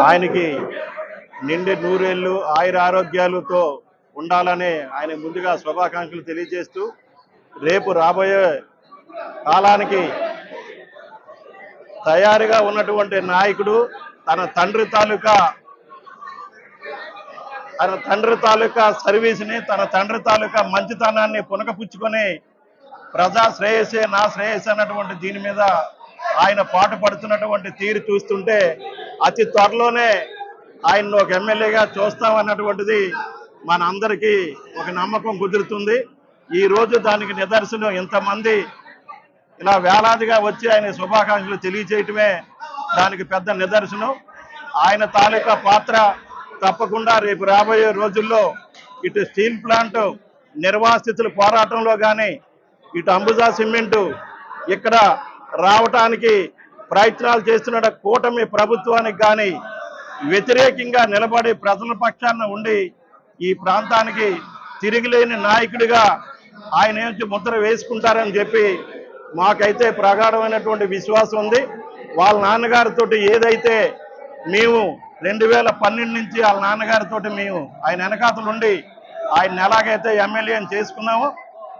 ఆయనకి నిండి నూరేళ్ళు ఆయుర ఆరోగ్యాలతో ఉండాలని ఆయన ముందుగా శుభాకాంక్షలు తెలియజేస్తూ రేపు రాబోయే కాలానికి తయారుగా ఉన్నటువంటి నాయకుడు తన తండ్రి తాలూకా తన తండ్రి తాలూకా సర్వీస్ని తన తండ్రి తాలూకా మంచితనాన్ని పునకపుచ్చుకొని ప్రజా శ్రేయస్సే నా శ్రేయస్సు అన్నటువంటి దీని మీద ఆయన పాటు పడుతున్నటువంటి తీరు చూస్తుంటే అతి త్వరలోనే ఆయన్ను ఒక ఎమ్మెల్యేగా చూస్తామన్నటువంటిది మన అందరికీ ఒక నమ్మకం కుదురుతుంది. ఈ రోజు దానికి నిదర్శనం ఇంతమంది ఇలా వేలాదిగా వచ్చి ఆయన శుభాకాంక్షలు తెలియజేయటమే దానికి పెద్ద నిదర్శనం. ఆయన తాలూకా పాత్ర తప్పకుండా రేపు రాబోయే రోజుల్లో ఇటు స్టీల్ ప్లాంట్ నిర్వాసితుల పోరాటంలో కానీ ఇటు అంబుజా సిమెంటు ఇక్కడ రావటానికి ప్రయత్నాలు చేస్తున్న కూటమి ప్రభుత్వానికి కానీ వ్యతిరేకంగా నిలబడి ప్రజల పక్షాన ఉండి ఈ ప్రాంతానికి తిరిగిలేని నాయకుడిగా ఆయన నుంచి ముద్ర వేసుకుంటారని చెప్పి మాకైతే ప్రగాఢమైనటువంటి విశ్వాసం ఉంది. వాళ్ళ నాన్నగారితో ఏదైతే మేము రెండు వేల పన్నెండు నుంచి వాళ్ళ నాన్నగారితో మేము ఆయన వెనకాతలుండి ఆయన ఎలాగైతే ఎమ్మెల్యేని చేసుకున్నామో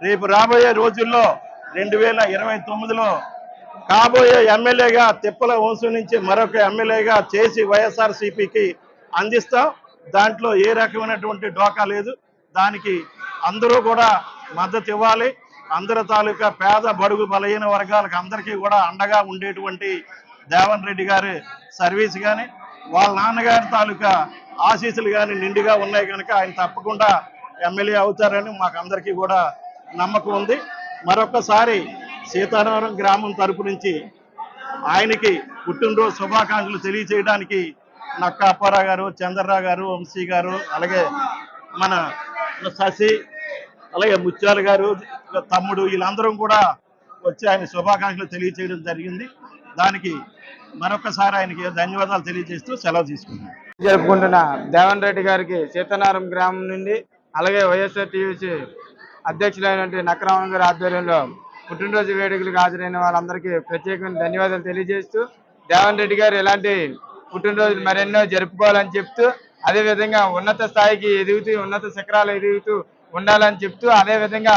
రేపు రాబోయే రోజుల్లో రెండు వేల ఇరవై తొమ్మిదిలో కాబోయే ఎమ్మెల్యేగా తిప్పల వంశు నుంచి మరొక ఎమ్మెల్యేగా చేసి వైఎస్ఆర్ సిపికి అందిస్తాం. దాంట్లో ఏ రకమైనటువంటి డోకా లేదు. దానికి అందరూ కూడా మద్దతు ఇవ్వాలి. అందరి తాలూకా పేద బడుగు బలహీన వర్గాలకు అందరికీ కూడా అండగా ఉండేటువంటి దేవన్ రెడ్డి గారి సర్వీస్ కానీ వాళ్ళ నాన్నగారి తాలూకా ఆశీస్సులు కానీ నిండుగా ఉన్నాయి కనుక ఆయన తప్పకుండా ఎమ్మెల్యే అవుతారని మాకు అందరికీ కూడా నమ్మకం ఉంది. మరొకసారి సీతారామం గ్రామం తరపు నుంచి ఆయనకి పుట్టినరోజు శుభాకాంక్షలు తెలియజేయడానికి నక్క అప్పారావు గారు చంద్రరావు గారు వంశీ గారు అలాగే మన శశి అలాగే ముత్యాల గారు తమ్ముడు వీళ్ళందరం కూడా వచ్చి ఆయన శుభాకాంక్షలు తెలియచేయడం జరిగింది. దానికి మరొకసారి ఆయనకి ధన్యవాదాలు తెలియజేస్తూ సెలవు తీసుకున్నాను జరుపుకుంటున్న దేవన్ రెడ్డి గారికి సీతనారం గ్రామం నుండి అలాగే వైఎస్ఆర్ టీవీసీ అధ్యక్షులైనటువంటి నక్రమణ గారి ఆధ్వర్యంలో పుట్టినరోజు వేడుకలకు హాజరైన వాళ్ళందరికీ ప్రత్యేకమైన ధన్యవాదాలు తెలియజేస్తూ దేవన్ రెడ్డి గారు ఇలాంటి పుట్టినరోజులు మరెన్నో జరుపుకోవాలని చెప్తూ అదే విధంగా ఉన్నత స్థాయికి ఎదుగుతూ ఉన్నత శిఖరాలు ఎదుగుతూ ఉండాలని చెప్తూ అదే విధంగా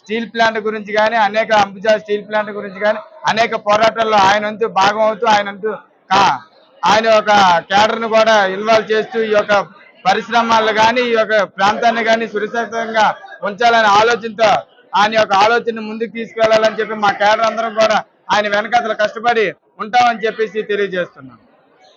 స్టీల్ ప్లాంట్ గురించి కానీ అనేక అంబుజా స్టీల్ ప్లాంట్ గురించి కానీ అనేక పోరాటాల్లో ఆయన వంతు భాగం అవుతూ ఆయన ఆయన ఒక క్యాడర్ను కూడా ఇన్వాల్వ్ చేస్తూ ఈ యొక్క పరిశ్రమలు కానీ ఈ యొక్క ప్రాంతాన్ని కానీ సురక్షితంగా ఉంచాలనే ఆలోచనతో ఆయన యొక్క ఆలోచన ముందుకు తీసుకెళ్ళాలని చెప్పి మా కేడర్ అందరం కూడా ఆయన వెనక కష్టపడి ఉంటామని చెప్పేసి తెలియజేస్తున్నాం.